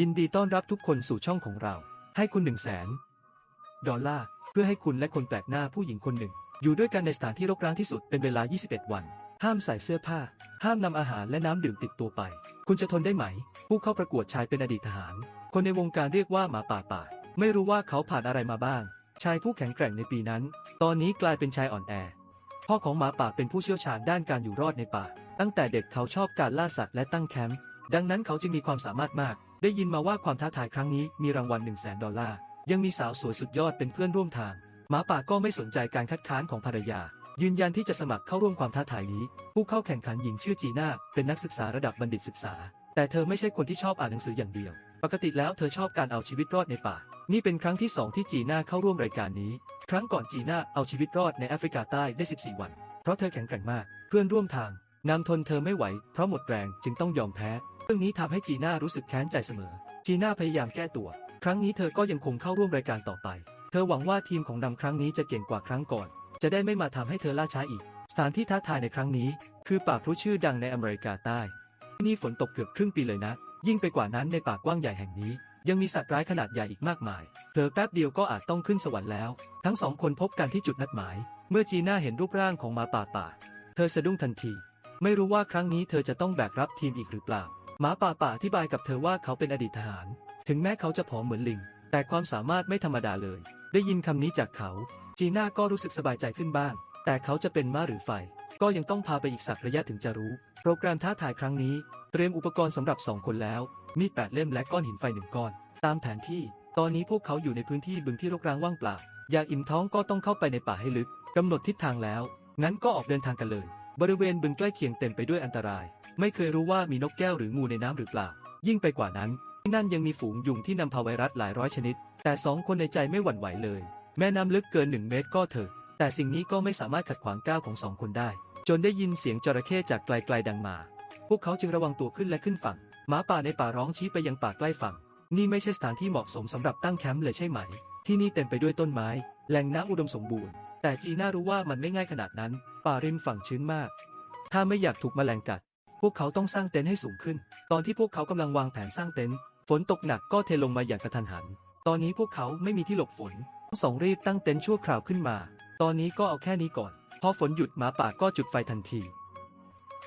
ยินดีต้อนรับทุกคนสู่ช่องของเรา ให้คุณหนึ่งแสนดอลลาร์เพื่อให้คุณและคนแปลกหน้าผู้หญิงคนหนึ่ง อยู่ด้วยกันในสถานที่รกร้างที่สุดเป็นเวลา 21 วัน ห้ามใส่เสื้อผ้า ห้ามนำอาหารและน้ำดื่มติดตัวไป คุณจะทนได้ไหม ผู้เข้าประกวดชายเป็นอดีตทหาร คนในวงการเรียกว่าหมาป่าป่า ไม่รู้ว่าเขาผ่านอะไรมาบ้าง ชายผู้แข็งแกร่งในปีนั้น ตอนนี้กลายเป็นชายอ่อนแอ พ่อของหมาป่าเป็นผู้เชี่ยวชาญด้านการอยู่รอดในป่า ตั้งแต่เด็กเขาชอบการล่าสัตว์และตั้งแคมป์ดังนั้นเขาจึงมีความสามารถมาก ได้ยินมาว่าความท้าทายครั้งนี้มีรางวัล 1 0 0 0 0แดอลลาร์ ยังมีสาวสวยสุดยอดเป็นเพื่อนร่วมทาง หมาป่าก็ไม่สนใจการคัดค้านของภรรยา ยืนยันที่จะสมัครเข้าร่วมความท้าทายนี้ ผู้เข้าแข่งขันหญิงชื่อจีน่า เป็นนักศึกษาระดับบัณฑิตศึกษา แต่เธอไม่ใช่คนที่ชอบอ่านหนังสืออย่างเดียว ปกติแล้วเธอชอบการเอาชีวิตรอดในป่า นี่เป็นครั้งที่สองที่จีน่าเข้าร่วมรายการนี้ ครั้งก่อนจีน่าเอาชีวิตรอดในแอฟริกาใต้ได้ 14 วัน เพราะเธอแข็งแกร่งมาก เพื่อนร่วมทางนำทนเธอไม่ไหว เพราะหมดแรงจึงต้องยอมแพ้ รื่องนี้ทำให้จีน่ารู้สึกแค้นใจเสมอ จีน่าพยายามแก้ตัว ครั้งนี้เธอก็ยังคงเข้าร่วมรายการต่อไป เธอหวังว่าทีมของนำครั้งนี้จะเก่งกว่าครั้งก่อน จะได้ไม่มาทำให้เธอล่าช้าอีก สถานที่ท้าทายในครั้งนี้ คือป่าพรุชื่อดังในอเมริกาใต้ที่นี่ฝนตกเกือบครึ่งปีเลยนะ ยิ่งไปกว่านั้นในป่ากว้างใหญ่แห่งนี้ ยังมีสัตว์ร้ายขนาดใหญ่อีกมากมาย เธอแป๊บเดียวก็อาจต้องขึ้นสวรรค์แล้ว ทั้งสองคนพบกันที่จุดนัดหมาย เมื่อจีน่าเห็นรูปร่างของมาป่าป่า เธอสะดุ้งทันที ไม่รู้ว่าครั้งนี้เธอจะต้องแบกรับทีมอีกหรือเปล่า หมาป่าป่าอธิบายกับเธอว่าเขาเป็นอดีตทหาร ถึงแม้เขาจะผอมเหมือนลิง แต่ความสามารถไม่ธรรมดาเลย ได้ยินคำนี้จากเขา จีน่าก็รู้สึกสบายใจขึ้นบ้าง แต่เขาจะเป็นม้าหรือไฟ ก็ยังต้องพาไปอีกสักระยะถึงจะรู้ โปรแกรมท้าทายครั้งนี้ เตรียมอุปกรณ์สำหรับสองคนแล้ว มีดแปดเล่มและก้อนหินไฟหนึ่งก้อน ตามแผนที่ ตอนนี้พวกเขาอยู่ในพื้นที่บึงที่รกร้างว่างเปล่า อยากอิ่มท้องก็ต้องเข้าไปในป่าให้ลึกกำหนดทิศทางแล้ว งั้นก็ออกเดินทางกันเลย บริเวณบึงใกล้เคียงเต็มไปด้วยอันตราย ไม่เคยรู้ว่ามีนกแก้วหรืองูในน้ำหรือเปล่า ยิ่งไปกว่านั้น ที่นั่นยังมีฝูงยุงที่นำพาไวรัสหลายร้อยชนิด แต่สองคนในใจไม่หวั่นไหวเลย แม่น้ำลึกเกินหนึ่งเมตรก็เถอะ แต่สิ่งนี้ก็ไม่สามารถขัดขวางก้าวของสองคนได้ จนได้ยินเสียงจระเข้จากไกลๆดังมา พวกเขาจึงระวังตัวขึ้นและขึ้นฝั่ง หมาป่าในป่าร้องชี้ไปยังป่าใกล้ฝั่ง นี่ไม่ใช่สถานที่เหมาะสมสำหรับตั้งแคมป์เลยใช่ไหม ที่นี่เต็มไปด้วยต้นไม้ แหล่งน้ำอุดมสมบูรณ์ แต่จีน่ารู้ว่ามันไม่ง่ายขนาดนั้น ป่าริมฝั่งชื้นมาก ถ้าไม่อยากถูกแมลงกัด พวกเขาต้องสร้างเต็นท์ให้สูงขึ้น ตอนที่พวกเขากำลังวางแผนสร้างเต็นท์ฝนตกหนักก็เทลงมาอย่างกระทันหัน ตอนนี้พวกเขาไม่มีที่หลบฝนทั้งสองรีบตั้งเต็นท์ชั่วคราวขึ้นมา ตอนนี้ก็เอาแค่นี้ก่อนพอฝนหยุดหมาป่าก็จุดไฟทันที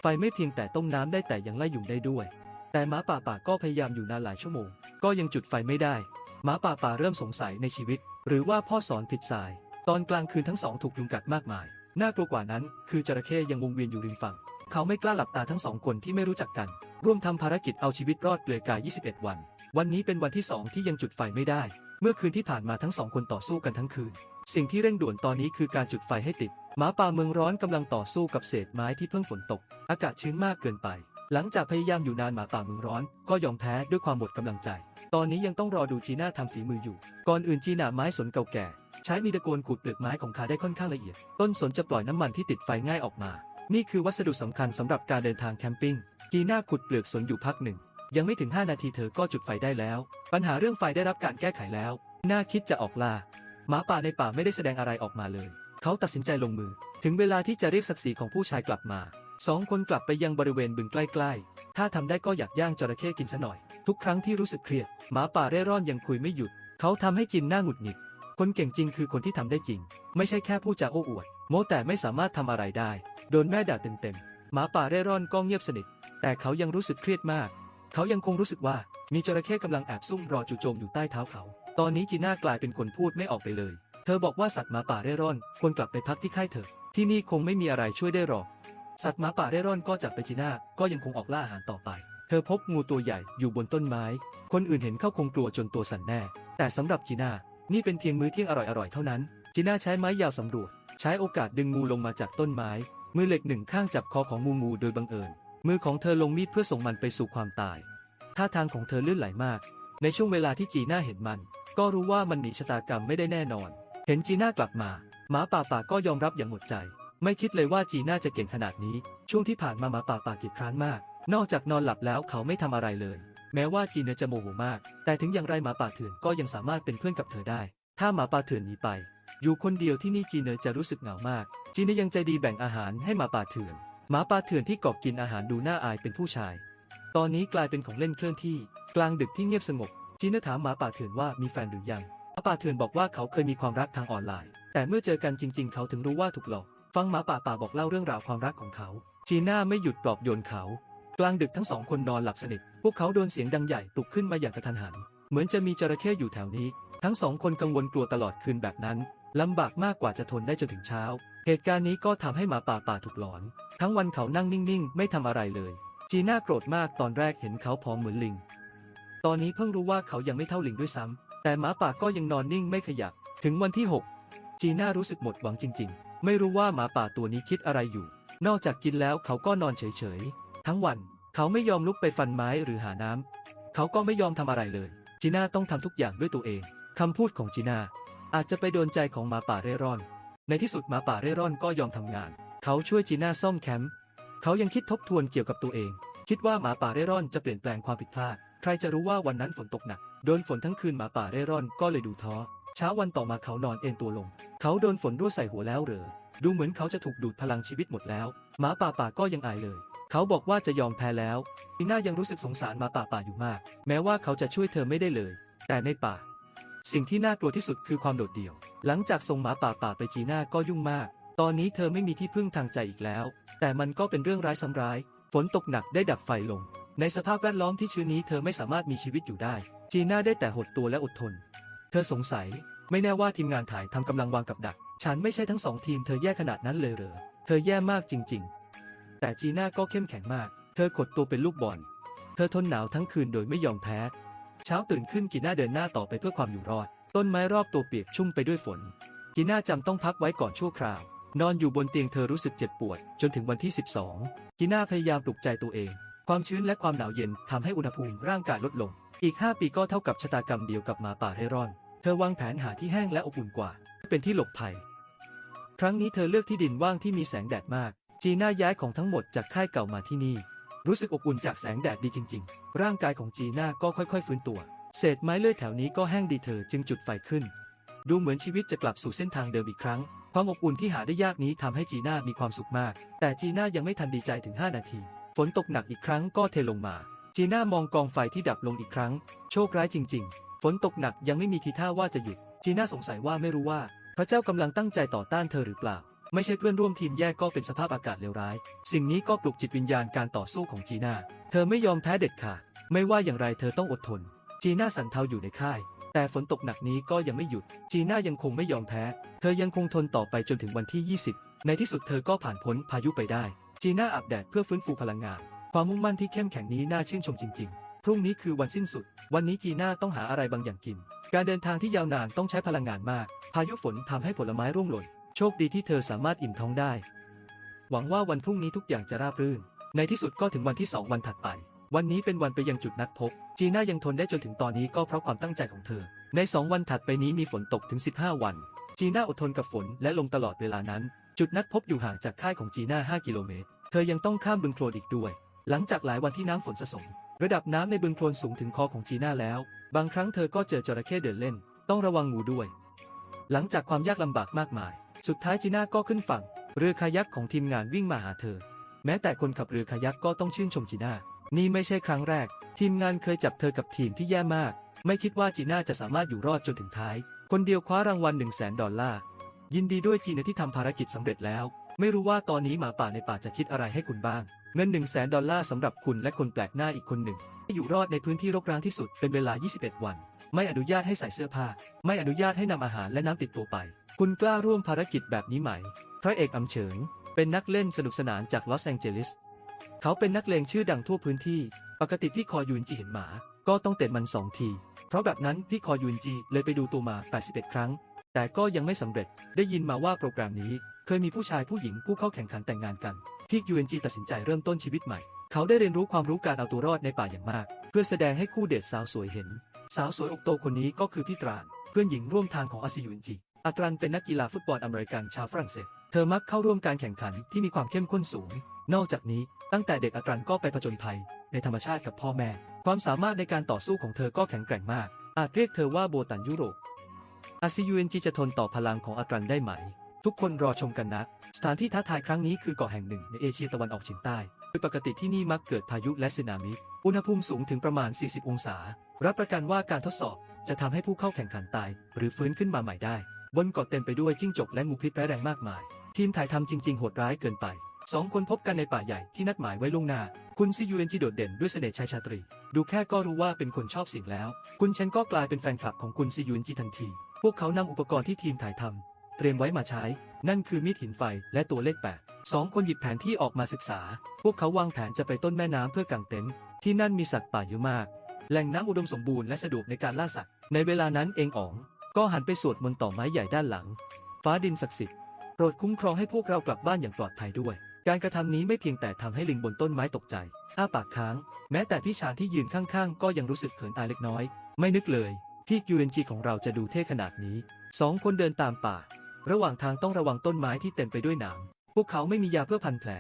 ไฟไม่เพียงแต่ต้มน้ำได้แต่ยังไล่ยุงได้ด้วย แต่หมาป่าป่าก็พยายามอยู่นานหลายชั่วโมง ก็ยังจุดไฟไม่ได้หมาป่าป่าเริ่มสงสัยในชีวิต หรือว่าพ่อสอนผิดสาย ตอนกลางคืนทั้งสองถูกยุงกัดมากมาย น่ากลัวกว่านั้น คือจระเข้ยังวงเวียนอยู่ริมฝั่ง เขาไม่กล้าหลับตาทั้งสองคนที่ไม่รู้จักกัน ร่วมทำภารกิจเอาชีวิตรอดเปลือยกาย 21 วัน วันนี้เป็นวันที่สองที่ยังจุดไฟไม่ได้ เมื่อคืนที่ผ่านมาทั้งสองคนต่อสู้กันทั้งคืน สิ่งที่เร่งด่วนตอนนี้คือการจุดไฟให้ติด หมาป่าเมืองร้อนกำลังต่อสู้กับเศษไม้ที่เพิ่งฝนตก อากาศชื้นมากเกินไป หลังจากพยายามอยู่นานหมาป่าเมืองร้อน ก็ยอมแพ้ด้วยความหมดกำลังใจ ตอนนี้ยังต้องรอดูจีน่าทำฝีมืออยู่ ก่อนอื่นจีน่าไม้สนเก่าแก่ ใช้มีดโกนขูดเปลือกไม้ของคาได้ค่อนข้างละเอียด ต้นสนจะปล่อยน้ำมันที่ติดไฟง่ายออกมา นี่คือวัสดุสำคัญสำหรับการเดินทางแคมปิ้งจีน่าขุดเปลือกสนอยู่พักหนึ่ง ยังไม่ถึง 5 นาทีเธอก็จุดไฟได้แล้ว ปัญหาเรื่องไฟได้รับการแก้ไขแล้ว น่าคิดจะออกล่าหมาป่าในป่าไม่ได้แสดงอะไรออกมาเลย เขาตัดสินใจลงมือ ถึงเวลาที่จะเรียกศักดิ์ศรีของผู้ชายกลับมา สองคนกลับไปยังบริเวณบึงใกล้ๆ ถ้าทำได้ก็อยากย่างจระเข้กินซะหน่อย ทุกครั้งที่รู้สึกเครียด หมาป่าเร่ร่อนยังคุยไม่หยุด เขาทำให้จินหน้าหงุดหงิด คนเก่งจริงคือคนที่ทำได้จริง ไม่ใช่แค่ผู้จาโอ้อวด โม้แต่ไม่สามารถทำอะไรได้ โดนแม่ด่าเต็มๆ หมาป่าเร่ร่อนก็เงียบสนิท แต่เขายังรู้สึกเครียดมาก เขายังคงรู้สึกว่ามีจระเข้กำลังแอบซุ่มรอจู่โจมอยู่ใต้เท้าเขา ตอนนี้จีน่ากลายเป็นคนพูดไม่ออกไปเลย เธอบอกว่าสัตว์หมาป่าเร่ร่อนควรกลับไปพักที่ค่ายเถอะที่นี่คงไม่มีอะไรช่วยได้หรอก สัตว์หมาป่าเร่ร่อนก็จากไปจีน่าก็ยังคงออกล่าอาหารต่อไป เธอพบงูตัวใหญ่อยู่บนต้นไม้ คนอื่นเห็นเข้าคงกลัวจนตัวสั่นแน่ แต่สำหรับจีน่านี่เป็นเพียงมื้อเที่ยงอร่อยๆเท่านั้น จีน่าใช้ไม้ยาวสำรวจ ใช้โอกาสดึงงูลงมาจากต้นไม้ มือเหล็กหนึ่งข้างจับคอของงูงูโดยบังเอิญ มือของเธอลงมีดเพื่อส่งมันไปสู่ความตาย ท่าทางของเธอเลื่อนไหลมาก ในช่วงเวลาที่จีน่าเห็นมัน ก็รู้ว่ามันหนีชะตากรรมไม่ได้แน่นอน เห็นจีน่ากลับมา หมาป่าป่าก็ยอมรับอย่างหมดใจ ไม่คิดเลยว่าจีน่าจะเก่งขนาดนี้ ช่วงที่ผ่านมาหมาป่าป่ากีดคร้านมาก นอกจากนอนหลับแล้วเขาไม่ทำอะไรเลย แม้ว่าจีเนจะโมโหมาก แต่ถึงอย่างไรหมาป่าเถื่อนก็ยังสามารถเป็นเพื่อนกับเธอได้ ถ้าหมาป่าเถื่อนหนีไป อยู่คนเดียวที่นี่จีเนจะรู้สึกเหงามาก จีเนยังใจดีแบ่งอาหารให้หมาป่าเถื่อน หมาป่าเถื่อนที่กอบกินอาหารดูน่าอายเป็นผู้ชาย ตอนนี้กลายเป็นของเล่นเคลื่อนที่ กลางดึกที่เงียบสงบ จีเนถามหมาป่าเถื่อนว่ามีแฟนหรือยัง หมาป่าเถื่อนบอกว่าเขาเคยมีความรักทางออนไลน์ แต่เมื่อเจอกันจริง ๆ เขาถึงรู้ว่าถูกหลอก ฟังหมาป่าป่าบอกเล่าเรื่องราวความรักของเขา จีน่าไม่หยุดปลอบโยนเขา กลางดึกทั้งสองคนนอนหลับสนิท พวกเขาโดนเสียงดังใหญ่ปลุกขึ้นมาอย่างกระทันหัน เหมือนจะมีจระเข้อยู่แถวนี้ ทั้งสองคนกังวลกลัวตลอดคืนแบบนั้นลำบากมากกว่าจะทนได้จนถึงเช้า เหตุการณ์นี้ก็ทำให้หมาป่าป่าถูกหลอน ทั้งวันเขานั่งนิ่งๆ ไม่ทำอะไรเลย จีน่าโกรธมากตอนแรกเห็นเขาผอมเหมือนลิง ตอนนี้เพิ่งรู้ว่าเขายังไม่เท่าลิงด้วยซ้ำแต่หมาป่าก็ยังนอนนิ่งไม่ขยับ ถึงวันที่ 6 จีน่ารู้สึกหมดหวังจริง ๆ ไม่รู้ว่าหมาป่าตัวนี้คิดอะไรอยู่ นอกจากกินแล้วเขาก็นอนเฉยๆ ทั้งวัน เขาไม่ยอมลุกไปฟันไม้หรือหาน้ำ เขาก็ไม่ยอมทำอะไรเลย จีน่าต้องทำทุกอย่างด้วยตัวเอง คำพูดของจีน่าอาจจะไปโดนใจของหมาป่าเร่ร่อน ในที่สุดหมาป่าเร่ร่อนก็ยอมทำงาน เขาช่วยจีน่าซ่อมแคมป์ เขายังคิดทบทวนเกี่ยวกับตัวเอง คิดว่าหมาป่าเร่ร่อนจะเปลี่ยนแปลงความผิดพลาด ใครจะรู้ว่าวันนั้นฝนตกหนัก โดนฝนทั้งคืนหมาป่าเร่ร่อนก็เลยดูท้อ เช้าวันต่อมาเขานอนเอนตัวลง เขาโดนฝนรั่วใส่หัวแล้วเหรอ ดูเหมือนเขาจะถูกดูดพลังชีวิตหมดแล้ว หมาป่าป่าก็ยังอายเลย เขาบอกว่าจะยอมแพ้แล้วทีน่ายังรู้สึกสงสารหมาป่าป่าอยู่มาก แม้ว่าเขาจะช่วยเธอไม่ได้เลย แต่ในป่า สิ่งที่น่ากลัวที่สุดคือความโดดเดี่ยว หลังจากส่งหมาป่าป่าไปจีน่าก็ยุ่งมาก ตอนนี้เธอไม่มีที่พึ่งทางใจอีกแล้ว แต่มันก็เป็นเรื่องร้ายซ้ำร้าย ฝนตกหนักได้ดับไฟลง ในสภาพแวดล้อมที่ชื้นนี้เธอไม่สามารถมีชีวิตอยู่ได้ จีน่าได้แต่หดตัวและอดทน ธอสงสัย ไม่แน่ว่าทีมงานถ่ายทำกำลังวางกับดัก ฉันไม่ใช่ทั้งสองทีมเธอแย่ขนาดนั้นเลยเหรอ เธอแย่มากจริง ๆ แต่จีน่าก็เข้มแข็งมาก เธอขดตัวเป็นลูกบอล เธอทนหนาวทั้งคืนโดยไม่ยอมแพ้ เช้าตื่นขึ้นกีน่าเดินหน้าต่อไปเพื่อความอยู่รอด ต้นไม้รอบตัวเปียกชุ่มไปด้วยฝน กีน่าจำต้องพักไว้ก่อนชั่วคราวนอนอยู่บนเตียงเธอรู้สึกเจ็บปวด จนถึงวันที่ 12 กีน่าพยายามปลุกใจตัวเอง ความชื้นและความหนาวเย็นทำให้อุณหภูมิร่างกายลดลง อีก 5 ปีก็เท่ากับชะตากรรมเดียวกับหมาป่าเร่ร่อน ธอวางแผนหาที่แห้งและอบอุ่นกว่า เป็นที่หลบภัย ครั้งนี้เธอเลือกที่ดินว่างที่มีแสงแดดมาก จีน่าย้ายของทั้งหมดจากค่ายเก่ามาที่นี่ รู้สึกอบอุ่นจากแสงแดดดีจริง ๆ ร่างกายของจีน่าก็ค่อยๆฟื้นตัว เศษไม้เลื่อยแถวนี้ก็แห้งดีเธอจึงจุดไฟขึ้น ดูเหมือนชีวิตจะกลับสู่เส้นทางเดิมอีกครั้ง ความอบอุ่นที่หาได้ยากนี้ทำให้จีน่ามีความสุขมาก แต่จีน่ายังไม่ทันดีใจถึง 5 นาที ฝนตกหนักอีกครั้งก็เทลงมา จีน่ามองกองไฟที่ดับลงอีกครั้ง โชคร้ายจริง ๆ นตกหนักยังไม่มีทีท่าว่าจะหยุด จีน่าสงสัยว่าไม่รู้ว่า พระเจ้ากำลังตั้งใจต่อต้านเธอหรือเปล่า ไม่ใช่เพื่อนร่วมทีมแย่ก็เป็นสภาพอากาศเลวร้าย สิ่งนี้ก็ปลุกจิตวิญญาณการต่อสู้ของจีน่า เธอไม่ยอมแพ้เด็ดขาด ไม่ว่าอย่างไรเธอต้องอดทน จีน่าสันเทาอยู่ในค่าย แต่ฝนตกหนักนี้ก็ยังไม่หยุด จีน่ายังคงไม่ยอมแพ้ เธอยังคงทนต่อไปจนถึงวันที่ 20 ในที่สุดเธอก็ผ่านพ้นพายุไปได้ จีน่าอาบแดดเพื่อฟื้นฟูพลังงาน ความมุ่งมั่นที่เข้มแข็งนี้น่าชื่นชมจริง ๆ พรุ่งนี้คือวันสิ้นสุด วันนี้จีน่าต้องหาอะไรบางอย่างกิน การเดินทางที่ยาวนานต้องใช้พลังงานมาก พายุฝนทำให้ผลไม้ร่วงหล่น โชคดีที่เธอสามารถอิ่มท้องได้ หวังว่าวันพรุ่งนี้ทุกอย่างจะราบรื่น ในที่สุดก็ถึงวันที่2วันถัดไป วันนี้เป็นวันไปยังจุดนัดพบ จีน่ายังทนได้จนถึงตอนนี้ก็เพราะความตั้งใจของเธอ ใน2วันถัดไปนี้มีฝนตกถึง 15 วัน จีน่าอดทนกับฝนและลมตลอดเวลานั้น จุดนัดพบอยู่ห่างจากค่ายของจีน่า5กิโลเมตร เธอยังต้องข้ามบึงโคลนอีกด้วย หลังจากหลายวันที่น้ำฝนสะสม ระดับน้ำในบึงโคลนสูงถึงคอของจีน่าแล้ว บางครั้งเธอก็เจอจระเข้เดินเล่น ต้องระวังงูด้วย หลังจากความยากลำบากมากมาย สุดท้ายจีน่าก็ขึ้นฝั่ง เรือคายักของทีมงานวิ่งมาหาเธอ แม้แต่คนขับเรือคายักก็ต้องชื่นชมจีน่า นี่ไม่ใช่ครั้งแรก ทีมงานเคยจับเธอกับทีมที่แย่มาก ไม่คิดว่าจีน่าจะสามารถอยู่รอดจนถึงท้าย คนเดียวคว้ารางวัล1 0 0 0 0แสนดอลลาร์ ยินดีด้วยจีน่าที่ทำภารกิจสำเร็จแล้ว ไม่รู้ว่าตอนนี้หมาป่าในป่าจะคิดอะไรให้คุณบ้าง เงิน 1 0 0 0 0แสนดอลลาร์สำหรับคุณและคนแปลกหน้าอีกคนหนึ่งที่อยู่รอดในพื้นที่รกร้างที่สุดเป็นเวลา 21 วัน ไม่อนุญาตให้ใส่เสื้อผ้า ไม่อนุญาตให้นำอาหารและน้ำติดตัวไป คุณกล้าร่วมภารกิจแบบนี้ไหม พระเอกอำเฉิง เป็นนักเล่นสนุกสนานจากลอสแองเจลิส เขาเป็นนักเลงชื่อดังทั่วพื้นที่ ปกติพี่คอยูนจีเห็นหมา ก็ต้องเตะมันสองที เพราะแบบนั้นพี่คอยูนจีเลยไปดูตัวมา 81 ครั้ง แต่ก็ยังไม่สำเร็จ ได้ยินมาว่าโปรแกรมนี้ เคยมีผู้ชายผู้หญิงผู้เข้าแข่งขันแต่งงานกันพี่ยูนจีตัดสินใจเริ่มต้นชีวิตใหม่ เขาได้เรียนรู้ความรู้การเอาตัวรอดในป่าอย่างมาก เพื่อแสดงให้คู่เดทสาวสวยเห็น สาวสวยอกโตคนนี้ก็คือพี่ตราน เพื่อนหญิงร่วมทางของอาซิยูนจีอัตรันเป็นนักกีฬาฟุตบอลอเมริกันชาวฝรั่งเศส เธอมักเข้าร่วมการแข่งขันที่มีความเข้มข้นสูง นอกจากนี้ตั้งแต่เด็กอัตรันก็ไปผจญภัย ในธรรมชาติกับพ่อแม่ ความสามารถในการต่อสู้ของเธอก็แข็งแกร่งมาก อาจเรียกเธอว่าโบตันยุโรปอาซิยูนจีจะทนต่อพลังของอัตรันได้ไหม ทุกคนรอชมกันนะ สถานที่ท้าทายครั้งนี้คือเกาะแห่งหนึ่งในเอเชียตะวันออกเฉียงใต้ โดยปกติที่นี่มักเกิดพายุและสึนามิ อุณหภูมิสูงถึงประมาณ 40 องศา รับประกันว่าการทดสอบจะทำให้ผู้เข้าแข่งขันตาย หรือฟื้นขึ้นมาใหม่ได้ บนเกาะเต็มไปด้วยจิ้งจกและงูพิษร้ายแรงมากมาย ทีมถ่ายทำจริง ๆ โหดร้ายเกินไปสองคนพบกันในป่าใหญ่ที่นัดหมายไว้ล่วงหน้า คุณซียูเอ็นจีโดดเด่นด้วยเสน่ห์ชายชาตรี ดูแค่ก็รู้ว่าเป็นคนชอบสิ่งแล้ว คุณเชนก็กลายเป็นแฟนคลับของคุณซียูเอ็นจีทันที พวกเขานำอุปกรณ์ที่ทีมถ่ายทำ เตรียมไว้มาใช้ นั่นคือมีดหินไฟและตัวเลขแปดสองคนหยิบแผนที่ออกมาศึกษา พวกเขาวางแผนจะไปต้นแม่น้ำเพื่อกางเต็นท์ที่นั่นมีสัตว์ป่าเยอะมาก แหล่งน้ำอุดมสมบูรณ์และสะดวกในการล่าสัตว์ ในเวลานั้นเองอ๋อง ก็หันไปสวดมนต์ต่อไม้ใหญ่ด้านหลัง ฟ้าดินศักดิ์สิทธิ์โปรดคุ้มครองให้พวกเรากลับบ้านอย่างปลอดภัยด้วย การกระทำนี้ไม่เพียงแต่ทำให้ลิงบนต้นไม้ตกใจ อ้าปากค้าง แม้แต่พี่ชานที่ยืนข้างๆ ก็ยังรู้สึกเขินอายเล็กน้อย ไม่นึกเลยที่ยูเอ็นจีของเราจะดูเท่ขนาดนี้ สองคนเดินตามป่า ระหว่างทางต้องระวังต้นไม้ที่เต็มไปด้วยหนาม พวกเขาไม่มียาเพื่อพันแผล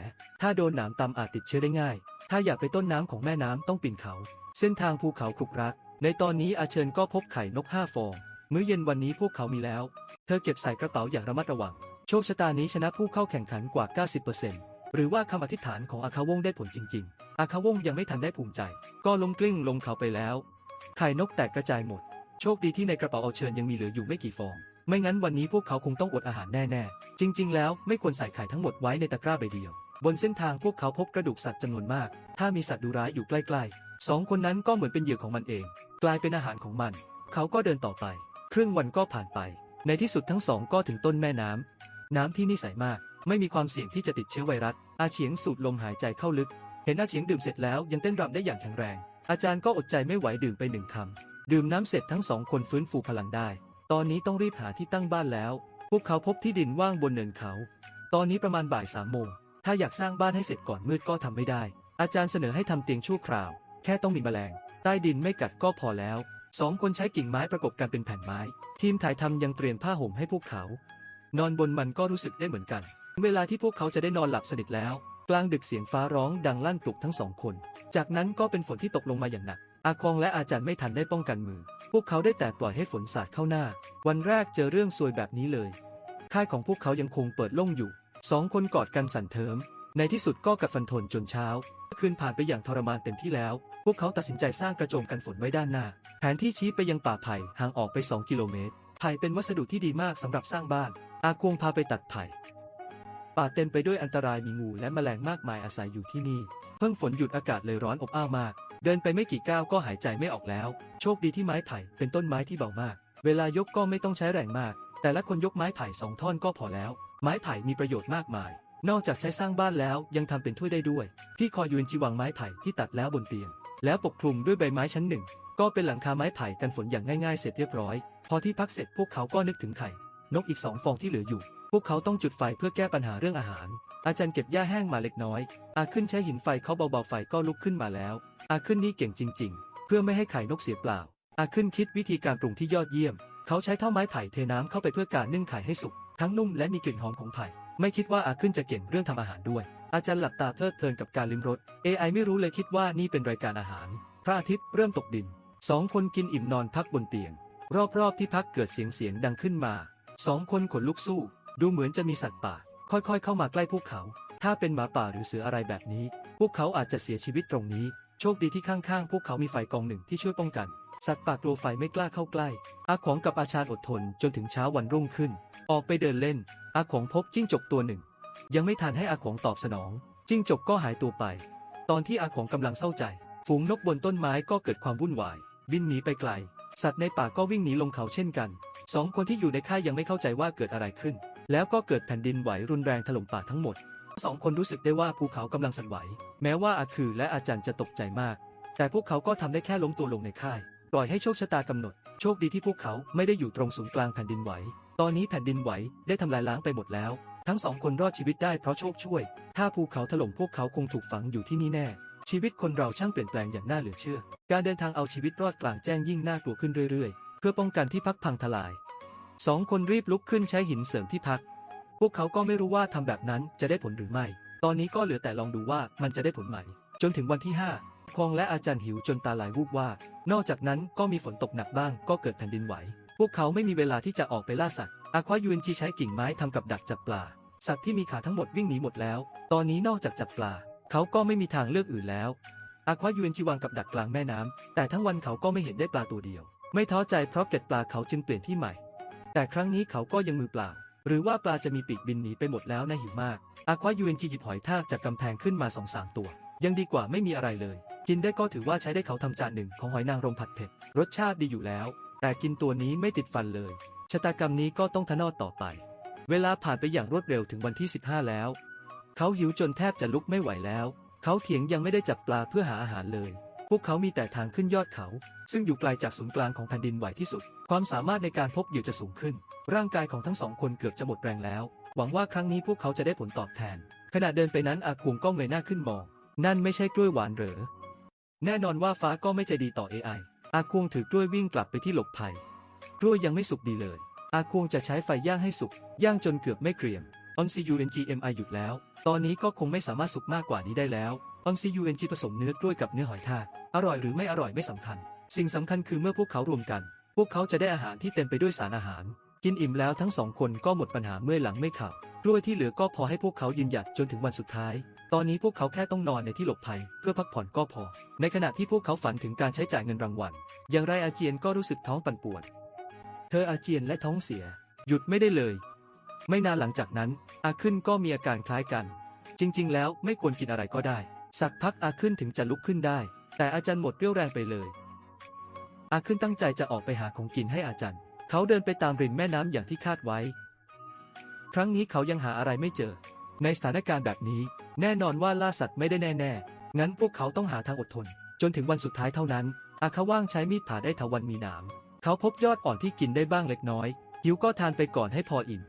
ถ้าโดนหนามตำอาจติดเชื้อได้ง่าย ถ้าอยากไปต้นน้ำของแม่น้ำต้องปีนเขา เส้นทางภูเขาครุกรัก ในตอนนี้อาเชิญก็พบไข่นกห้าฟอง มื้อเย็นวันนี้พวกเขามีแล้ว เธอเก็บใส่กระเป๋าอย่างระมัดระวัง โชคชะตานี้ชนะผู้เข้าแข่งขันกว่า 90%หรือว่าคำอธิษฐานของอาคาวงได้ผลจริง ๆ อาคาวงยังไม่ทันได้ภูมิใจ ก็ล้มกลิ้งลงเขาไปแล้ว ไข่นกแตกกระจายหมด โชคดีที่ในกระเป๋าเอาเชิญยังมีเหลืออยู่ไม่กี่ฟอง ไม่งั้นวันนี้พวกเขาคงต้องอดอาหารแน่ๆ จริง ๆ แล้วไม่ควรใส่ไข่ทั้งหมดไว้ในตะกร้าใบเดียว บนเส้นทางพวกเขาพบกระดูกสัตว์จำนวนมาก ถ้ามีสัตว์ดุร้ายอยู่ใกล้ๆ สองคนนั้นก็เหมือนเป็นเหยื่อของมันเอง กลายเป็นอาหารของมัน เขาก็เดินต่อไป ครึ่งวันก็ผ่านไป ในที่สุดทั้งสองก็ถึงต้นแม่น้ำ น้ำที่นี่ใสมาก ไม่มีความเสี่ยงที่จะติดเชื้อไวรัส อาเฉียงสูดลมหายใจเข้าลึก เห็นอาเฉียงดื่มเสร็จแล้วยังเต้นรำได้อย่างแข็งแรง อาจารย์ก็อดใจไม่ไหวดื่มไปหนึ่งคำดื่มน้ำเสร็จทั้งสองคนฟื้นฟูพลังได้ ตอนนี้ต้องรีบหาที่ตั้งบ้านแล้ว พวกเขาพบที่ดินว่างบนเนินเขา ตอนนี้ประมาณบ่ายสามโมง ถ้าอยากสร้างบ้านให้เสร็จก่อนมืดก็ทำไม่ได้ อาจารย์เสนอให้ทำเตียงชั่วคราว แค่ต้องมีแมลง ใต้ดินไม่กัดก็พอแล้วสองคนใช้กิ่งไม้ประกบกันเป็นแผ่นไม้ ทีมถ่ายทำยังเตรียมผ้าห่มให้พวกเขา นอนบนมันก็รู้สึกได้เหมือนกัน เวลาที่พวกเขาจะได้นอนหลับสนิทแล้ว กลางดึกเสียงฟ้าร้องดังลั่นปลุกทั้งสองคน จากนั้นก็เป็นฝนที่ตกลงมาอย่างหนัก อาควองและอาจารย์ไม่ทันได้ป้องกันมือ พวกเขาได้แต่ปล่อยให้ฝนสาดเข้าหน้า วันแรกเจอเรื่องซวยแบบนี้เลย ค่ายของพวกเขายังคงเปิดโล่งอยู่ สองคนกอดกันสั่นเทิม ในที่สุดก็กัดฟันทนจนเช้า คืนผ่านไปอย่างทรมานเต็มที่แล้ว พวกเขาตัดสินใจสร้างกระโจมกันฝนไว้ด้านหน้า แผนที่ชี้ไปยังป่าไผ่ห่างออกไป 2 กิโลเมตร ไผ่เป็นวัสดุที่ดีมากสำหรับสร้างบ้าน อาควงพาไปตัดไผ่ ป่าเต็มไปด้วยอันตรายมีงูและแมลงมากมายอาศัยอยู่ที่นี่ เพิ่งฝนหยุดอากาศเลยร้อนอบอ้าวมาก เดินไปไม่กี่ก้าวก็หายใจไม่ออกแล้ว โชคดีที่ไม้ไผ่เป็นต้นไม้ที่เบามาก เวลายกก็ไม่ต้องใช้แรงมาก แต่ละคนยกไม้ไผ่สองท่อนก็พอแล้ว ไม้ไผ่มีประโยชน์มากมาย นอกจากใช้สร้างบ้านแล้วยังทำเป็นถ้วยได้ด้วย พี่คอยยืนจีวางไม้ไผ่ที่ตัดแล้วบนเตียง แล้วปกคลุมด้วยใบไม้ชั้นหนึ่ง ก็เป็นหลังคาไม้ไผ่กันฝนอย่างง่ายๆเสร็จเรียบร้อย พอที่พักเสร็จพวกเขาก็นึกถึงไข่ นกอีกสองฟองที่เหลืออยู่ พวกเขาต้องจุดไฟเพื่อแก้ปัญหาเรื่องอาหาร อาจารย์เก็บหญ้าแห้งมาเล็กน้อย อาขึ้นใช้หินไฟเขาเบาๆไฟก็ลุกขึ้นมาแล้ว อาขึ้นนี่เก่งจริง ๆ เพื่อไม่ให้ไข่นกเสียเปล่า อาขึ้นคิดวิธีการปรุงที่ยอดเยี่ยม เขาใช้เท่าไม้ไผ่เทน้ำเข้าไปเพื่อการนึ่งไข่ให้สุก ทั้งนุ่มและมีกลิ่นหอมของไผ่ ไม่คิดว่าอาขึ้นจะเก่งเรื่องทำอาหารด้วย อาจารย์หลับตาเพลิดเพลินกับการลิ้มรส AI ไม่รู้เลยคิดว่านี่เป็นรายการอาหาร พระอาทิตย์เริ่มตกดิน สองคนกินอิ่มนอนพักบนเตียง รอบๆที่พักเกิดเสียงเสียงดังขึ้นมา สองคนขนลุกสู้ ดูเหมือนจะมีสัตว์ป่า ค่อยๆ เข้ามาใกล้พวกเขา ถ้าเป็นหมาป่าหรือเสืออะไรแบบนี้ พวกเขาอาจจะเสียชีวิตตรงนี้ โชคดีที่ข้างๆ พวกเขามีไฟกองหนึ่งที่ช่วยป้องกัน สัตว์ป่ากลัวไฟไม่กล้าเข้าใกล้ อาขวงกับอาชาญอดทนจนถึงเช้าวันรุ่งขึ้น ออกไปเดินเล่น อาขวงพบจิ้งจกตัวหนึ่ง ยังไม่ทันให้อาขวงตอบสนอง จิ้งจกก็หายตัวไป ตอนที่อาขวงกำลังเศร้าใจ ฝูงนกบนต้นไม้ก็เกิดความวุ่นวาย บินหนีไปไกล สัตว์ในป่าก็วิ่งหนีลงเขาเช่นกัน สองคนที่อยู่ในค่ายยังไม่เข้าใจว่าเกิดอะไรขึ้น แล้วก็เกิดแผ่นดินไหวรุนแรงถล่มป่าทั้งหมด สองคนรู้สึกได้ว่าภูเขากำลังสั่นไหว แม้ว่าอาคือและอาจารย์จะตกใจมาก แต่พวกเขาก็ทำได้แค่ล้มตัวลงในค่าย ปล่อยให้โชคชะตากำหนด โชคดีที่พวกเขาไม่ได้อยู่ตรงศูนย์กลางแผ่นดินไหว ตอนนี้แผ่นดินไหวได้ทำลายล้างไปหมดแล้ว ทั้งสองคนรอดชีวิตได้เพราะโชคช่วย ถ้าภูเขาถล่มพวกเขาคงถูกฝังอยู่ที่นี่แน่ ชีวิตคนเราช่างเปลี่ยนแปลงอย่างน่าเหลือเชื่อ การเดินทางเอาชีวิตรอดกลางแจ้งยิ่งน่ากลัวขึ้นเรื่อยๆ เพื่อป้องกันที่พักพังทลายสองคนรีบลุกขึ้นใช้หินเสริมที่พัก พวกเขาก็ไม่รู้ว่าทำแบบนั้นจะได้ผลหรือไม่ ตอนนี้ก็เหลือแต่ลองดูว่ามันจะได้ผลไหม จนถึงวันที่ 5 ควองและอาจารย์หิวจนตาลายวูบว่า นอกจากนั้นก็มีฝนตกหนักบ้างก็เกิดแผ่นดินไหว พวกเขาไม่มีเวลาที่จะออกไปล่าสัตว์ อาควายูนจีใช้กิ่งไม้ทำกับดักจับปลา สัตว์ที่มีขาทั้งหมดวิ่งหนีหมดแล้ว ตอนนี้นอกจากจับปลา เขาก็ไม่มีทางเลือกอื่นแล้ว อาควายูนจีวางกับดักกลางแม่น้ำแต่ทั้งวันเขาก็ไม่เห็นได้ปลาตัวเดียว ไม่ท้อใจเพราะเกล็ดปลาเขาจึงเปลี่ยนที่ใหม่ แต่ครั้งนี้เขาก็ยังมือเปล่า หรือว่าปลาจะมีปีกบินหนีไปหมดแล้วนะหิวมากอาควายูเอนจีหยิบหอยทากจากกำแพงขึ้นมาสองสามตัว ยังดีกว่าไม่มีอะไรเลย กินได้ก็ถือว่าใช้ได้เขาทำจานหนึ่งของหอยนางรมผัดเผ็ดรสชาติดีอยู่แล้ว แต่กินตัวนี้ไม่ติดฟันเลย ชะตากรรมนี้ก็ต้องทะนอดต่อไป เวลาผ่านไปอย่างรวดเร็วถึงวันที่ 15 แล้ว เขาหิวจนแทบจะลุกไม่ไหวแล้ว เขาเถียงยังไม่ได้จับปลาเพื่อหาอาหารเลย พวกเขามีแต่ทางขึ้นยอดเขา ซึ่งอยู่ไกลจากศูนย์กลางของแผ่นดินไหวที่สุด ความสามารถในการพบเหยื่อจะสูงขึ้น ร่างกายของทั้งสองคนเกือบจะหมดแรงแล้ว หวังว่าครั้งนี้พวกเขาจะได้ผลตอบแทน ขณะเดินไปนั้นอาควงก็เงยหน้าขึ้นมอง นั่นไม่ใช่กล้วยหวานเหรอ แน่นอนว่าฟ้าก็ไม่ใจดีต่อ AI อาควงถือกล้วยวิ่งกลับไปที่หลบภัย กล้วยยังไม่สุกดีเลย อาควงจะใช้ไฟย่างให้สุก ย่างจนเกือบไม่เกรียมออนซียูเอ็นจีเอ็มไอหยุดแล้ว ตอนนี้ก็คงไม่สามารถสุกมากกว่านี้ได้แล้ว ออนซียูเอ็นจีผสมเนื้อกล้วยกับเนื้อหอยทากอร่อยหรือไม่อร่อยไม่สำคัญ สิ่งสำคัญคือเมื่อพวกเขารวมกัน พวกเขาจะได้อาหารที่เต็มไปด้วยสารอาหาร กินอิ่มแล้วทั้งสองคนก็หมดปัญหาเมื่อยหลังไม่ขับกล้วยที่เหลือก็พอให้พวกเขายืนหยัดจนถึงวันสุดท้าย ตอนนี้พวกเขาแค่ต้องนอนในที่หลบภัย เพื่อพักผ่อนก็พอ ในขณะที่พวกเขาฝันถึงการใช้จ่ายเงินรางวัล อย่างไรอาเจียนก็รู้สึกท้องปั่นป่วน เธออาเจียนและท้องเสีย หยุดไม่ได้เลย ไม่นานหลังจากนั้น อาขึ้นก็มีอาการคล้ายกัน จริง ๆ แล้วไม่ควรกินอะไรก็ได้ สักพักอาขึ้นถึงจะลุกขึ้นได้ แต่อาจารย์หมดเรี่ยวแรงไปเลย อาขึ้นตั้งใจจะออกไปหาของกินให้อาจารย์ เขาเดินไปตามริมแม่น้ำอย่างที่คาดไว้ ครั้งนี้เขายังหาอะไรไม่เจอ ในสถานการณ์แบบนี้ แน่นอนว่าล่าสัตว์ไม่ได้แน่ๆ งั้นพวกเขาต้องหาทางอดทน จนถึงวันสุดท้ายเท่านั้น อาคาว่างใช้มีดผ่าได้ทวันมีหนาม เขาพบยอดอ่อนที่กินได้บ้างเล็กน้อย หิวก็ทานไปก่อนให้พออิ่ม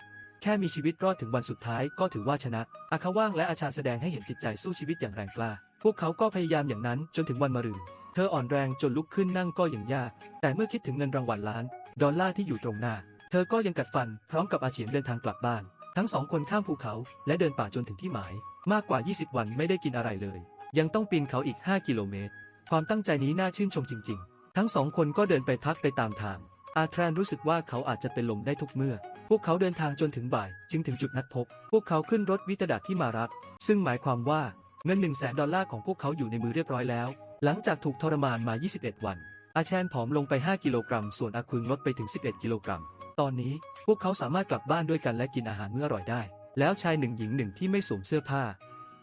แค่มีชีวิตรอดถึงวันสุดท้ายก็ถือว่าชนะ อาคาว่างและอาชาแสดงให้เห็นจิตใจสู้ชีวิตอย่างแรงกล้า พวกเขาก็พยายามอย่างนั้นจนถึงวันมะรืน เธออ่อนแรงจนลุกขึ้นนั่งก็อย่างยาก แต่เมื่อคิดถึงเงินรางวัลล้าน ดอลลาร์ที่อยู่ตรงหน้า เธอก็ยังกัดฟันพร้อมกับอาเฉียนเดินทางกลับบ้าน ทั้งสองคนข้ามภูเขาและเดินป่าจนถึงที่หมาย มากกว่า 20 วันไม่ได้กินอะไรเลย ยังต้องปีนเขาอีก 5 กิโลเมตร ความตั้งใจนี้น่าชื่นชมจริง ๆ ทั้งสองคนก็เดินไปพักไปตามทาง อาแทรนรู้สึกว่าเขาอาจจะเป็นลมได้ทุกเมื่อ พวกเขาเดินทางจนถึงบ่าย จึงถึงจุดนัดพบ พวกเขาขึ้นรถวิตดาที่มารับ ซึ่งหมายความว่าเงิน1 0 0 0 0แสนดอลลาร์ของพวกเขาอยู่ในมือเรียบร้อยแล้ว หลังจากถูกทรมานมา 21 วัน อาแชนผอมลงไป 5 กิโลกรัม ส่วนอาคุงลดไปถึง 11 กิโลกรัม ตอนนี้พวกเขาสามารถกลับบ้านด้วยกันและกินอาหารเมื้ออร่อยได้ แล้วชายหนึ่งหญิงหนึ่งที่ไม่สวมเสื้อผ้า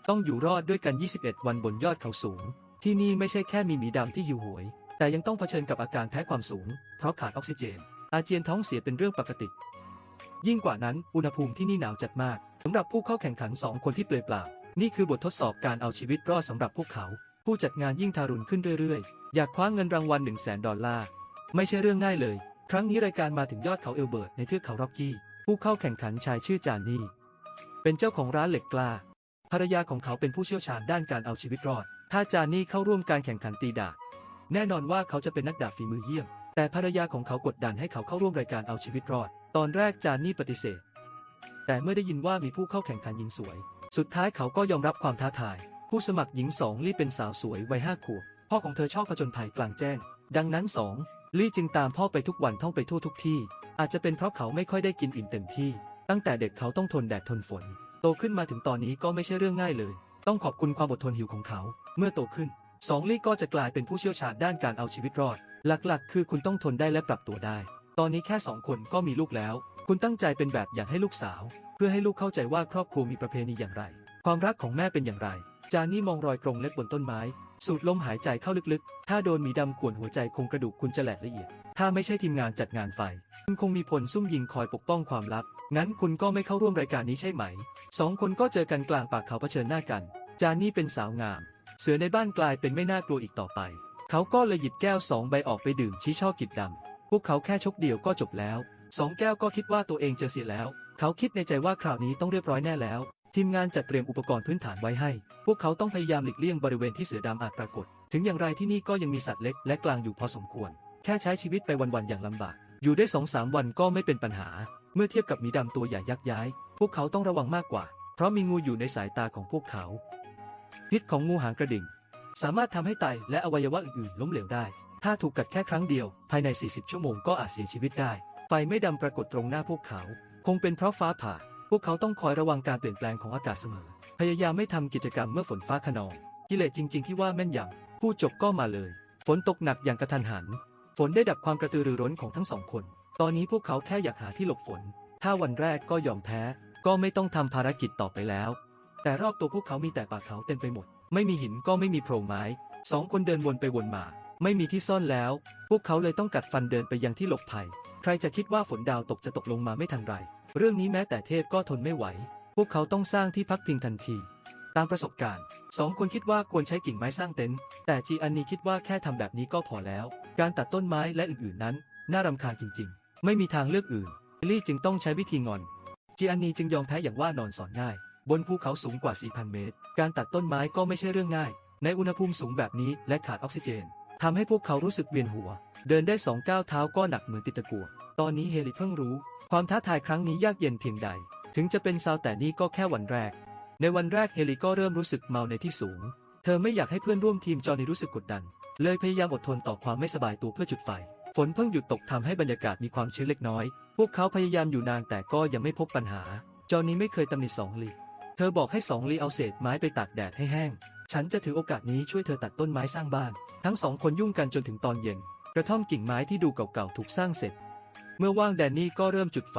ต้องอยู่รอดด้วยกัน 21 วันบนยอดเขาสูง ที่นี่ไม่ใช่แค่มีหมีดำที่หิวโหย แต่ยังต้องเผชิญกับอาการแพ้ความสูง เพราะขาดออกซิเจน อาเจียนท้องเสียเป็นเรื่องปกติ ยิ่งกว่านั้นอุณหภูมิที่นี่หนาวจัดมากสำหรับผู้เข้าแข่งขันสองคนที่เปลือยเปล่า นี่คือบททดสอบการเอาชีวิตรอดสำหรับพวกเขา ผู้จัดงานยิ่งทารุณขึ้นเรื่อยๆ อยากคว้าเงินรางวัล1 0 0 0 0แสนดอลลาร์ไม่ใช่เรื่องง่ายเลย ครั้งนี้รายการมาถึงยอดเขาเอลเบิร์ตในเทือกเขาร็อกกี้ ผู้เข้าแข่งขันชายชื่อจานนี่เป็นเจ้าของร้านเหล็กกล้าภรรยาของเขาเป็นผู้เชี่ยวชาญด้านการเอาชีวิตรอด ถ้าจานนี่เข้าร่วมการแข่งขันตีดาบ แน่นอนว่าเขาจะเป็นนักดาบฝีมือเยี่ยม แต่ภรรยาของเขากดดันให้เขาเข้าร่วมรายการเอาชีวิตรอด ตอนแรกจานนี่ปฏิเสธ แต่เมื่อได้ยินว่ามีผู้เข้าแข่งขันหญิงสวย สุดท้ายเขาก็ยอมรับความท้าทาย ผู้สมัครหญิงสองลี่เป็นสาวสวยวัยห้าขวบ พ่อของเธอชอบผจญภัยกลางแจ้ง ดังนั้นสองลี่จึงตามพ่อไปทุกวันท่องไปทั่วทุกที่ อาจจะเป็นเพราะเขาไม่ค่อยได้กินอิ่มเต็มที่ ตั้งแต่เด็กเขาต้องทนแดดทนฝน โตขึ้นมาถึงตอนนี้ก็ไม่ใช่เรื่องง่ายเลย ต้องขอบคุณความอดทนหิวของเขา เมื่อโตขึ้น สองลี่ก็จะกลายเป็นผู้เชี่ยวชาญด้านการเอาชีวิตรอด หลักๆ คือคุณต้องทนได้และปรับตัวได้ ตอนนี้แค่สองคนก็มีลูกแล้ว คุณตั้งใจเป็นแบบอย่างให้ลูกสาว เพื่อให้ลูกเข้าใจว่าครอบครัวมีประเพณีอย่างไร ความรักของแม่เป็นอย่างไร จานี่มองรอยกรงเล็บบนต้นไม้ สูดลมหายใจเข้าลึกๆ ถ้าโดนหมีดำข่วนหัวใจคงกระดูกคุณจะแหลกละเอียด ถ้าไม่ใช่ทีมงานจัดงานไฟ คุณคงมีพลซุ่มยิงคอยปกป้องความลับ งั้นคุณก็ไม่เข้าร่วมรายการนี้ใช่ไหม สองคนก็เจอกันกลางป่าเขาเผชิญหน้ากัน จานี่เป็นสาวงาม เสือในบ้านกลายเป็นไม่น่ากลัวอีกต่อไป เขาก็เลยหยิบแก้วสองใบออกไปดื่มชี้ช่อกิบดำพวกเขาแค่ชกเดียวก็จบแล้วสองแก้วก็คิดว่าตัวเองเจอเสียแล้ว เขาคิดในใจว่าคราวนี้ต้องเรียบร้อยแน่แล้ว ทีมงานจัดเตรียมอุปกรณ์พื้นฐานไว้ให้ พวกเขาต้องพยายามหลีกเลี่ยงบริเวณที่เสือดำอาจปรากฏ ถึงอย่างไรที่นี่ก็ยังมีสัตว์เล็กและกลางอยู่พอสมควร แค่ใช้ชีวิตไปวันๆอย่างลำบาก อยู่ได้สองสามวันก็ไม่เป็นปัญหา เมื่อเทียบกับมีดำตัวใหญ่ยักษ์ย้าย พวกเขาต้องระวังมากกว่า เพราะมีงูอยู่ในสายตาของพวกเขา พิษของงูหางกระดิ่ง สามารถทำให้ไตและอวัยวะอื่นๆ ล้มเหลวได้ ถ้าถูกกัดแค่ครั้งเดียว ภายใน 40 ชั่วโมงก็อาจเสียชีวิตได้ ไฟไม่ดำปรากฏตรงหน้าพวกเขา คงเป็นเพราะฟ้าผ่า พวกเขาต้องคอยระวังการเปลี่ยนแปลงของอากาศเสมอ พยายามไม่ทำกิจกรรมเมื่อฝนฟ้าขนอง กิเลสจริง ๆ ที่ว่าแม่นยำผู้จบก็มาเลย ฝนตกหนักอย่างกระทันหัน ฝนได้ดับความกระตือรือร้นของทั้งสองคน ตอนนี้พวกเขาแค่อยากหาที่หลบฝน ถ้าวันแรกก็ยอมแพ้ ก็ไม่ต้องทำภารกิจต่อไปแล้ว แต่รอบตัวพวกเขามีแต่ป่าเขาเต็มไปหมด ไม่มีหินก็ไม่มีโพรงไม้สองคนเดินวนไปวนมา ไม่มีที่ซ่อนแล้ว พวกเขาเลยต้องกัดฟันเดินไปยังที่หลบภัย ใครจะคิดว่าฝนดาวตกจะตกลงมาไม่ทันไร เรื่องนี้แม้แต่เทพก็ทนไม่ไหว พวกเขาต้องสร้างที่พักพิงทันที ตามประสบการณ์สองคนคิดว่าควรใช้กิ่งไม้สร้างเต็นท์แต่จีอันนีคิดว่าแค่ทำแบบนี้ก็พอแล้ว การตัดต้นไม้และอื่นๆนั้น น่ารำคาญจริง ๆ ไม่มีทางเลือกอื่นลี่จึงต้องใช้วิธีงอนจีอันนีจึงยอมแพ้อย่างว่านอนสอนง่าย บนภูเขาสูงกว่า 4,000 เมตร การตัดต้นไม้ก็ไม่ใช่เรื่องง่าย ในอุณหภูมิสูงแบบนี้และขาดออกซิเจนทำให้พวกเขารู้สึกเวียนหัว เดินได้สองก้าวเท้าก็หนักเหมือนติดตะกั่วตอนนี้เฮลิเพิ่งรู้ ความท้าทายครั้งนี้ยากเย็นเพียงใด ถึงจะเป็นซาวแต่นี่ก็แค่วันแรก ในวันแรกเฮลิก็เริ่มรู้สึกเมาในที่สูง เธอไม่อยากให้เพื่อนร่วมทีมจอห์นนี่รู้สึกกดดัน เลยพยายามอดทนต่อความไม่สบายตัวเพื่อจุดไฟ ฝนเพิ่งหยุดตกทำให้บรรยากาศมีความชื้นเล็กน้อย พวกเขาพยายามอยู่นานแต่ก็ยังไม่พบปัญหา จอนนี่ไม่เคยตำหนิสองลี เธอบอกให้สองลีเอาเศษไม้ไปตากแดดให้แห้ง ฉันจะถือโอกาสนี้ช่วยเธอตัดต้นไม้สร้างบ้าน ทั้งสองคนยุ่งกันจนถึงตอนเย็น กระท่อมกิ่งไม้ที่ดูเก่าๆถูกสร้างเสร็จ เมื่อว่างแดนนี่ก็เริ่มจุดไฟ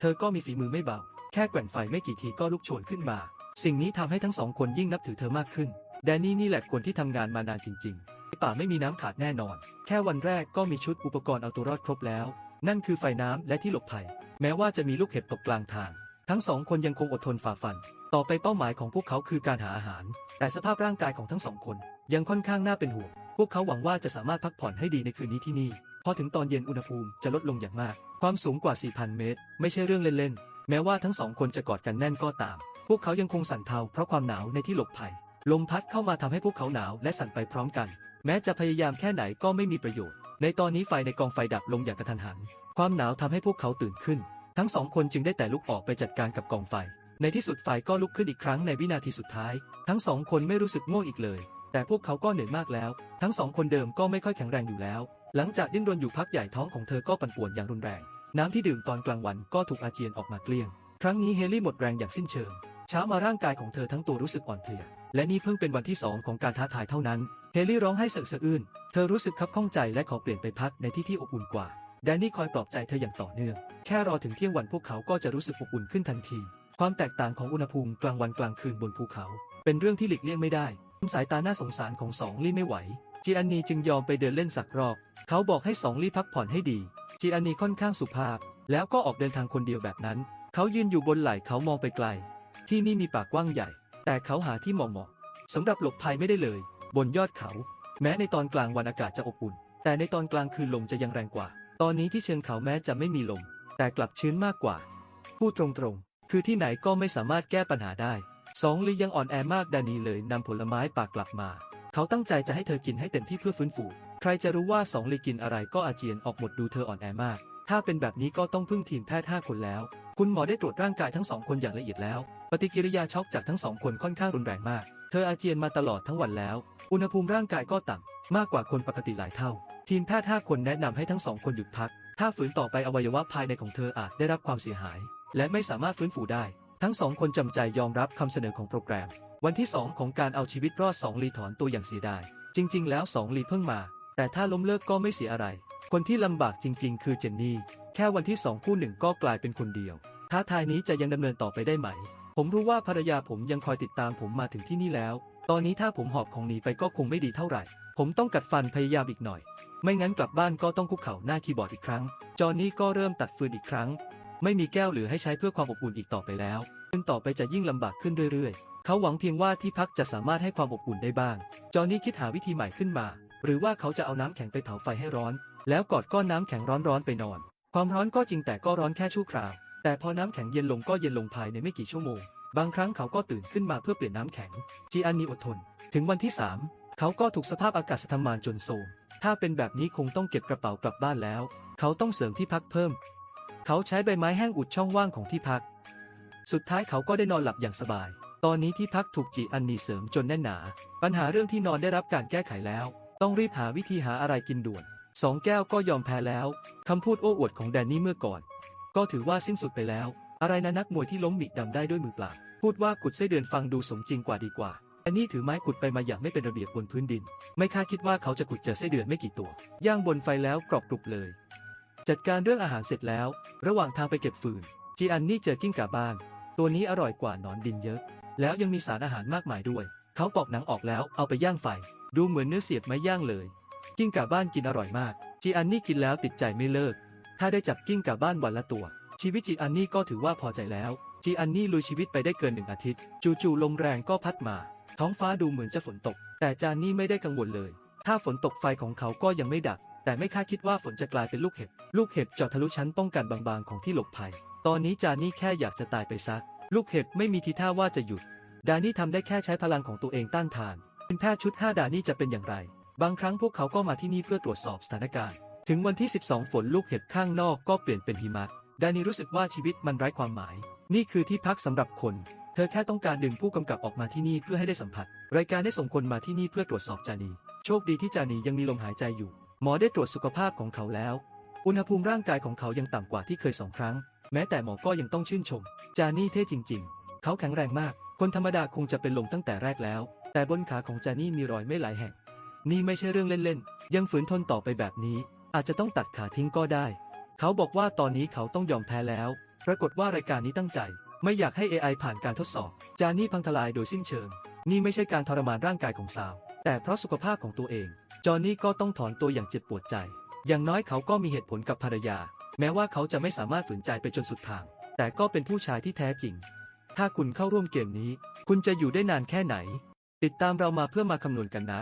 เธอก็มีฝีมือไม่เบา แค่แกว่งไฟไม่กี่ทีก็ลุกโชนขึ้นมา สิ่งนี้ทำให้ทั้งสองคนยิ่งนับถือเธอมากขึ้น แดนนี่นี่แหละคนที่ทำงานมานานจริงๆ ป่าไม่มีน้ำขาดแน่นอน แค่วันแรกก็มีชุดอุปกรณ์เอาตัวรอดครบแล้ว นั่นคือไฟน้ำและที่หลบภัย แม้ว่าจะมีลูกเห็บตกกลางทาง ทั้งสองคนยังคงอดทนฝ่าฟัน ต่อไปเป้าหมายของพวกเขาคือการหาอาหาร แต่สภาพร่างกายของทั้งสองคนยังค่อนข้างน่าเป็นห่วง พวกเขาหวังว่าจะสามารถพักผ่อนให้ดีในคืนนี้ที่นี่ พอถึงตอนเย็นอุณหภูมิจะลดลงอย่างมาก ความสูงกว่า 4,000 เมตร ไม่ใช่เรื่องเล่นๆ แม้ว่าทั้งสองคนจะกอดกันแน่นก็ตาม พวกเขายังคงสั่นเทาเพราะความหนาวในที่หลบภัย ลมพัดเข้ามาทำให้พวกเขาหนาวและสั่นไปพร้อมกัน แม้จะพยายามแค่ไหนก็ไม่มีประโยชน์ ในตอนนี้ไฟในกองไฟดับลงอย่างกระทันหัน ความหนาวทำให้พวกเขาตื่นขึ้น ทั้งสองคนจึงได้แต่ลุกออกไปจัดการกับกองไฟ ในที่สุดไฟก็ลุกขึ้นอีกครั้งในวินาทีสุดท้าย ทั้งสองคนไม่รู้สึกง่วงอีกเลย แต่พวกเขาก็เหนื่อยมากแล้ว ทั้งสองคนเดิมก็ไม่ค่อยแข็งแรงอยู่แล้ว หลังจากดิ้นรนอยู่พักใหญ่ท้องของเธอก็ปั่นป่วนอย่างรุนแรง น้ำที่ดื่มตอนกลางวันก็ถูกอาเจียนออกมาเกลี้ยง ครั้งนี้เฮลี่หมดแรงอย่างสิ้นเชิง เช้ามาร่างกายของเธอทั้งตัวรู้สึกอ่อนเพลีย และนี่เพิ่งเป็นวันที่สองของการท้าทายเท่านั้น เฮลี่ร้องไห้สะอึกสะอื้น เธอรู้สึกคับข้องใจและขอเปลี่ยนไปพักในที่ที่อบอุ่นกว่าแดนนี่คอยปลอบใจเธออย่างต่อเนื่อง แค่รอถึงเที่ยงวันพวกเขาก็จะรู้สึกอบอุ่นขึ้นทันที ความแตกต่างของอุณหภูมิกลางวันกลางคืนบนภูเขา เป็นเรื่องที่หลีกเลี่ยงไม่ได้สายตาน่าสงสารของสองลี่ไม่ไหวจีอันนีจึงยอมไปเดินเล่นสักรอบเขาบอกให้สองลี่พักผ่อนให้ดีจีอันนีค่อนข้างสุภาพ แล้วก็ออกเดินทางคนเดียวแบบนั้น เขายืนอยู่บนไหล่เขามองไปไกล ที่นี่มีป่ากว้างใหญ่ แต่เขาหาที่เหมาะเหมาะสำหรับหลบภัยไม่ได้เลย บนยอดเขา แม้ในตอนกลางวันอากาศจะอบอุ่น แต่ในตอนกลางคืนลมจะยังแรงกว่า ตอนนี้ที่เชิงเขาแม้จะไม่มีลม แต่กลับชื้นมากกว่า พูดตรงๆ คือที่ไหนก็ไม่สามารถแก้ปัญหาได้สองลียังอ่อนแอมากดานีเลยนำผลไม้ป่ากลับมา เขาตั้งใจจะให้เธอกินให้เต็มที่เพื่อฟื้นฟู ใครจะรู้ว่าสองลีกินอะไรก็อาเจียนออกหมดดูเธออ่อนแอมาก ถ้าเป็นแบบนี้ก็ต้องพึ่งทีมแพทย์5คนแล้ว คุณหมอได้ตรวจร่างกายทั้งสองคนอย่างละเอียดแล้ว ปฏิกิริยาช็อกจากทั้งสองคนค่อนข้างรุนแรงมาก เธออาเจียนมาตลอดทั้งวันแล้ว อุณหภูมิร่างกายก็ต่ำมากกว่าคนปกติหลายเท่า ทีมแพทย์5คนแนะนำให้ทั้งสองคนหยุดพัก ถ้าฝืนต่อไปอวัยวะภายในของเธออาจได้รับความเสียหาย และไม่สามารถฟื้นฟูได้ ทั้งสองคนจำใจยอมรับคำเสนอของโปรแกรม วันที่ 2 ของการเอาชีวิตรอด 2 ลีถอนตัวอย่างเสียดาย จริง ๆ แล้ว 2 ลีเพิ่งมา แต่ถ้าล้มเลิกก็ไม่เสียอะไร คนที่ลำบากจริง ๆ คือเจนนี่ แค่วันที่ 2 คู่หนึ่งก็กลายเป็นคนเดียว ท้าทายนี้จะยังดำเนินต่อไปได้ไหม ผมรู้ว่าภรรยาผมยังคอยติดตามผมมาถึงที่นี่แล้ว ตอนนี้ถ้าผมหอบของหนีไปก็คงไม่ดีเท่าไหร่ ผมต้องกัดฟันพยายามอีกหน่อย ไม่งั้นกลับบ้านก็ต้องคุกเข่าหน้าคีย์บอร์ดอีกครั้ง จอห์นนี่ก็เริ่มตัดฟืนอีกครั้ง ไม่มีแก้วเหลือให้ใช้เพื่อความอบอุ่นอีกต่อไปแล้ว ซึ่งต่อไปจะยิ่งลำบากขึ้นเรื่อยๆ เขาหวังเพียงว่าที่พักจะสามารถให้ความอบอุ่นได้บ้าง จอห์นนี่คิดหาวิธีใหม่ขึ้นมา หรือว่าเขาจะเอาน้ำแข็งไปเผาไฟให้ร้อน แล้วกอดก้อนน้ำแข็งร้อนๆไปนอน ความร้อนก็จริงแต่ก็ร้อนแค่ชั่วคราว แต่พอน้ำแข็งเย็นลงก็เย็นลงภายในไม่กี่ชั่วโมง บางครั้งเขาก็ตื่นขึ้นมาเพื่อเปลี่ยนน้ำแข็ง จีอันนีอดทน ถึงวันที่ 3 เขาก็ถูกสภาพอากาศทำมานจนโทมถ้าเป็นแบบนี้คงต้องเก็บกระเป๋ากลับบ้านแล้ว เขาต้องเสริมที่พักเพิ่ม เขาใช้ใบไม้แห้งอุดช่องว่างของที่พัก สุดท้ายเขาก็ได้นอนหลับอย่างสบาย ตอนนี้ที่พักถูกจีอันนีเสริมจนแน่นหนา ปัญหาเรื่องที่นอนได้รับการแก้ไขแล้ว ต้องรีบหาวิธีหาอะไรกินด่วนสองแก้วก็ยอมแพ้แล้ว คำพูดโอ้อวดของแดนนี่เมื่อก่อน ก็ถือว่าสิ้นสุดไปแล้ว อะไรนะนักมวยที่ล้มหมิดำได้ด้วยมือเปล่า พูดว่าขุดไส้เดือนฟังดูสมจริงกว่าดีกว่าอันนี้ถือไม้ขุดไปมาอย่างไม่เป็นระเบียบบนพื้นดิน ไม่คาดคิดว่าเขาจะขุดเจอไส้เดือนไม่กี่ตัว ย่างบนไฟแล้วกรอบกรุบเลย จัดการเรื่องอาหารเสร็จแล้ว ระหว่างทางไปเก็บฟืน จีอันนี่เจอกิ้งก่าบ้าน ตัวนี้อร่อยกว่าหนอนดินเยอะ แล้วยังมีสารอาหารมากมายด้วย เขาปอกหนังออกแล้วเอาไปย่างไฟ ดูเหมือนเนื้อเสียบไม้ย่างเลย กิ้งก่าบ้านกินอร่อยมาก จีอันนี่กินแล้วติดใจไม่เลิก ถ้าได้จับกิ้งก่าบ้านวันละตัว ชีวิตจีอันนี่ก็ถือว่าพอใจแล้ว จีอันนี่ลุยชีวิตไปได้เกินหนึ่งอาทิตย์ จู่ๆลมแรงก็พัดมา ท้องฟ้าดูเหมือนจะฝนตก แต่จานนี่ไม่ได้กังวลเลย ถ้าฝนตกไฟของเขาก็ยังไม่ดับ แต่ไม่คาดคิดว่าฝนจะกลายเป็นลูกเห็บ ลูกเห็บเจาะทะลุชั้นป้องกันบางๆของที่หลบภัย ตอนนี้จานี่แค่อยากจะตายไปซักลูกเห็บไม่มีทีท่าว่าจะหยุด ดานี่ทำได้แค่ใช้พลังของตัวเองต้านทานเป็นแพทย์ชุด 5 ดานี่จะเป็นอย่างไร บางครั้งพวกเขาก็มาที่นี่เพื่อตรวจสอบสถานการณ์ ถึงวันที่ 12 ฝนลูกเห็บข้างนอกก็เปลี่ยนเป็นหิมะ ดานี่รู้สึกว่าชีวิตมันไร้ความหมาย นี่คือที่พักสำหรับคน เธอแค่ต้องการดึงผู้กำกับออกมาที่นี่เพื่อให้ได้สัมผัส รายการได้ส่งคนมาที่นี่เพื่อตรวจสอบจานี โชคดีที่จานียังมีลมหายใจอยู่ หมอได้ตรวจสุขภาพของเขาแล้ว อุณหภูมิร่างกายของเขายังต่ำกว่าที่เคยสองครั้ง แม้แต่หมอก็ยังต้องชื่นชม จานี่เท่จริง ๆ เขาแข็งแรงมาก คนธรรมดาคงจะเป็นลมตั้งแต่แรกแล้ว แต่บนขาของจานี่มีรอยไม่หลายแห่ง นี่ไม่ใช่เรื่องเล่นๆ ยังฝืนทนต่อไปแบบนี้ อาจจะต้องตัดขาทิ้งก็ได้ เขาบอกว่าตอนนี้เขาต้องยอมแพ้แล้ว ปรากฏว่ารายการนี้ตั้งใจ ไม่อยากให้ AI ผ่านการทดสอบ จานี่พังทลายโดยสิ้นเชิง นี่ไม่ใช่การทรมานร่างกายของสาว แต่เพราะสุขภาพของตัวเอง จอห์นนี่ก็ต้องถอนตัวอย่างเจ็บปวดใจ อย่างน้อยเขาก็มีเหตุผลกับภรรยา แม้ว่าเขาจะไม่สามารถฝืนใจไปจนสุดทาง แต่ก็เป็นผู้ชายที่แท้จริง ถ้าคุณเข้าร่วมเกมนี้ คุณจะอยู่ได้นานแค่ไหน ติดตามเรามาเพื่อมาคำนวณกันนะ